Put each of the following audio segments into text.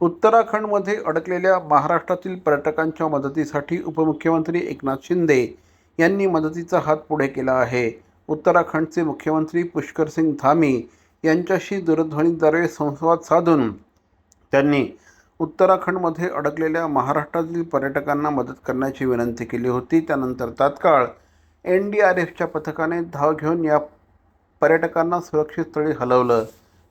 उत्तराखंडमध्ये अडकलेल्या महाराष्ट्रातील पर्यटकांच्या मदतीसाठी उपमुख्यमंत्री एकनाथ शिंदे यांनी मदतीचा हात पुढे केला आहे. उत्तराखंडचे मुख्यमंत्री पुष्करसिंग धामी यांच्याशी दूरध्वनीद्वारे संवाद साधून त्यांनी उत्तराखंडमध्ये अडकलेल्या महाराष्ट्रातील पर्यटकांना मदत करण्याची विनंती केली होती. त्यानंतर तात्काळ एन डी आर एफच्या पथकाने धाव घेऊन या पर्यटकांना सुरक्षित स्थळी हलवलं.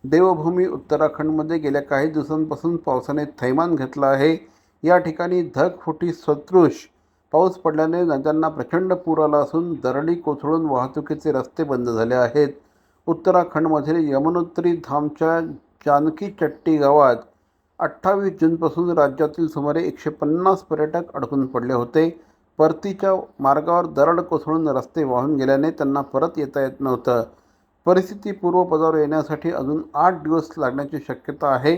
देवभूमी उत्तराखंडमध्ये गेल्या काही दिवसांपासून पावसाने थैमान घेतलं आहे. या ठिकाणी धगफुटी सदृश पाऊस पडल्याने नद्यांना प्रचंड पूर आला असून दरडी कोसळून वाहतुकीचे रस्ते बंद झाले आहेत. उत्तराखंडमधील यमुनोत्री धामच्या जानकी चट्टी गावात अठ्ठावीस जूनपासून राज्यातील सुमारे एकशे पन्नास पर्यटक अडकून पडले होते. परतीच्या मार्गावर दरड कोसळून रस्ते वाहून गेल्याने त्यांना परत येता येत नव्हतं. परिस्थिती पूर्वपदावर येण्यासाठी अजून आठ दिवस लागण्याची शक्यता आहे.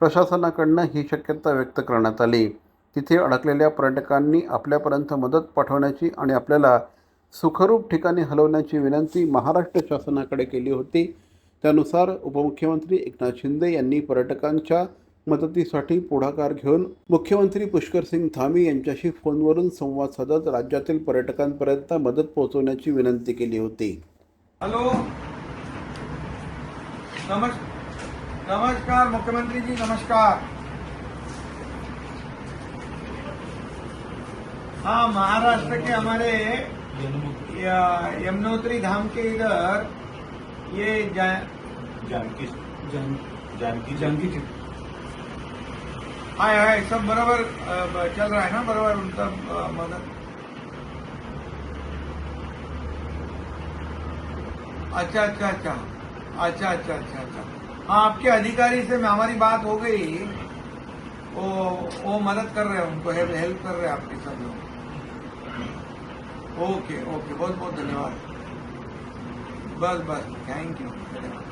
प्रशासनाकडनं ही शक्यता व्यक्त करण्यात आली. तिथे अडकलेल्या पर्यटकांनी आपल्यापर्यंत मदत पाठवण्याची आणि आपल्याला सुखरूप ठिकाणी हलवण्याची विनंती महाराष्ट्र शासनाकडे केली होती. त्यानुसार उपमुख्यमंत्री एकनाथ शिंदे यांनी पर्यटकांच्या मदतीसाठी पुढाकार घेऊन मुख्यमंत्री पुष्करसिंग धामी यांच्याशी फोनवरून संवाद साधत राज्यातील पर्यटकांपर्यंत मदत पोहोचवण्याची विनंती केली होती. हॅलो. नमस् नमस्कार मुख्यमंत्री जी नमस्कार। हाँ महाराष्ट्र के हमारे यमुनोत्री धाम के इधर ये जा, जानकी जान, जानकी जानकी हाय हाय सब बराबर चल रहा है ना बराबर उनका मदद। अच्छा अच्छा अच्छा। अच्छा अच्छा अच्छा अच्छा। हाँ आपके अधिकारी से हमारी बात हो गई। वो वो मदद कर रहे हैं उनको, हेल्प कर रहे हैं आपके सब लोग। ओके ओके, बहुत बहुत धन्यवाद। बस बस, थैंक यू। धन्यवाद